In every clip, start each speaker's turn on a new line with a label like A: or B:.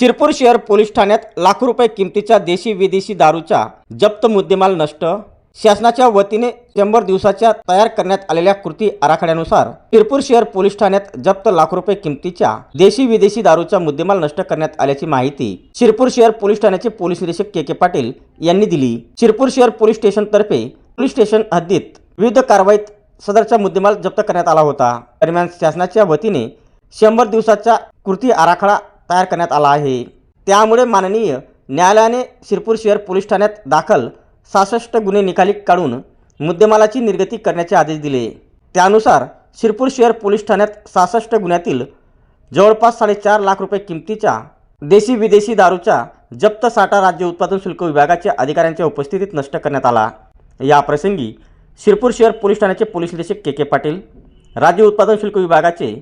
A: शिरपूर शहर पोलीस ठाण्यात लाखो रुपये किमतीच्या देशी विदेशी दारूचा जप्त मुद्देमाल नष्ट. शासनाच्या वतीने शंभर दिवसाच्या तयार करण्यात आलेल्या कृती आराखड्यानुसार शिरपूर शहर पोलीस ठाण्यात जप्त लाखो रुपये किमतीच्या देशी विदेशी दारूचा मुद्देमाल नष्ट करण्यात आल्याची माहिती शिरपूर शहर पोलीस ठाण्याचे पोलीस निरीक्षक के के पाटील यांनी दिली. शिरपूर शहर पोलीस स्टेशनतर्फे पोलीस स्टेशन हद्दीत विविध कारवाईत सदरचा मुद्देमाल जप्त करण्यात आला होता. दरम्यान शासनाच्या वतीने शंभर दिवसाचा कृती आराखडा तयार करण्यात आला आहे. त्यामुळे माननीय न्यायालयाने शिरपूर शहर पोलीस ठाण्यात दाखल सहासष्ट गुन्हे निकाली काढून मुद्देमालाची निर्गती करण्याचे आदेश दिले. त्यानुसार शिरपूर शहर पोलीस ठाण्यात सहासष्ट गुन्ह्यातील जवळपास साडेचार लाख रुपये किमतीच्या देशी विदेशी दारूच्या जप्त साठा राज्य उत्पादन शुल्क विभागाच्या अधिकाऱ्यांच्या उपस्थितीत नष्ट करण्यात आला. या प्रसंगी शिरपूर शहर पोलीस ठाण्याचे पोलीस निरीक्षक के के पाटील राज्य उत्पादन शुल्क विभागाचे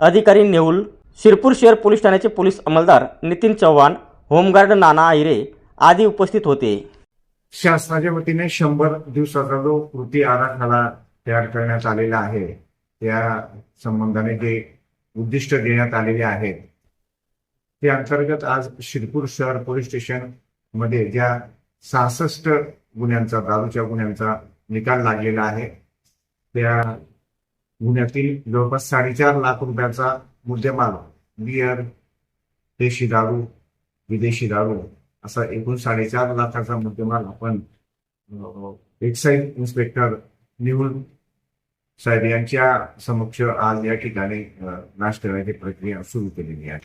A: अधिकारी नेहुल शिरपूर शहर पोलीस ठाण्याचे पोलीस अंमलदार नितीन चव्हाण होमगार्ड नाना आहिरे आदी उपस्थित होते.
B: शासनाच्या वतीने शंभर दिवसाचा जो कृती आराखडा तयार करण्यात आलेला आहे त्या संबंधाने जे उद्दिष्ट देण्यात आलेले आहेत ते अंतर्गत आज शिरपूर शहर पोलीस स्टेशनमध्ये ज्या सहासष्ट गुन्ह्यांचा दारूच्या गुन्ह्यांचा निकाल लागलेला आहे त्या पुण्यातील जवळपास साडेचार लाख रुपयाचा मुद्देमाल बियर देशी दारू विदेशी दारू असा एकूण साडेचार लाखाचा मुद्देमाल आपण एक्साईज इन्स्पेक्टर निहुल साहेब यांच्या समक्ष आज या ठिकाणी नाश करण्याची प्रक्रिया सुरू केलेली आहे.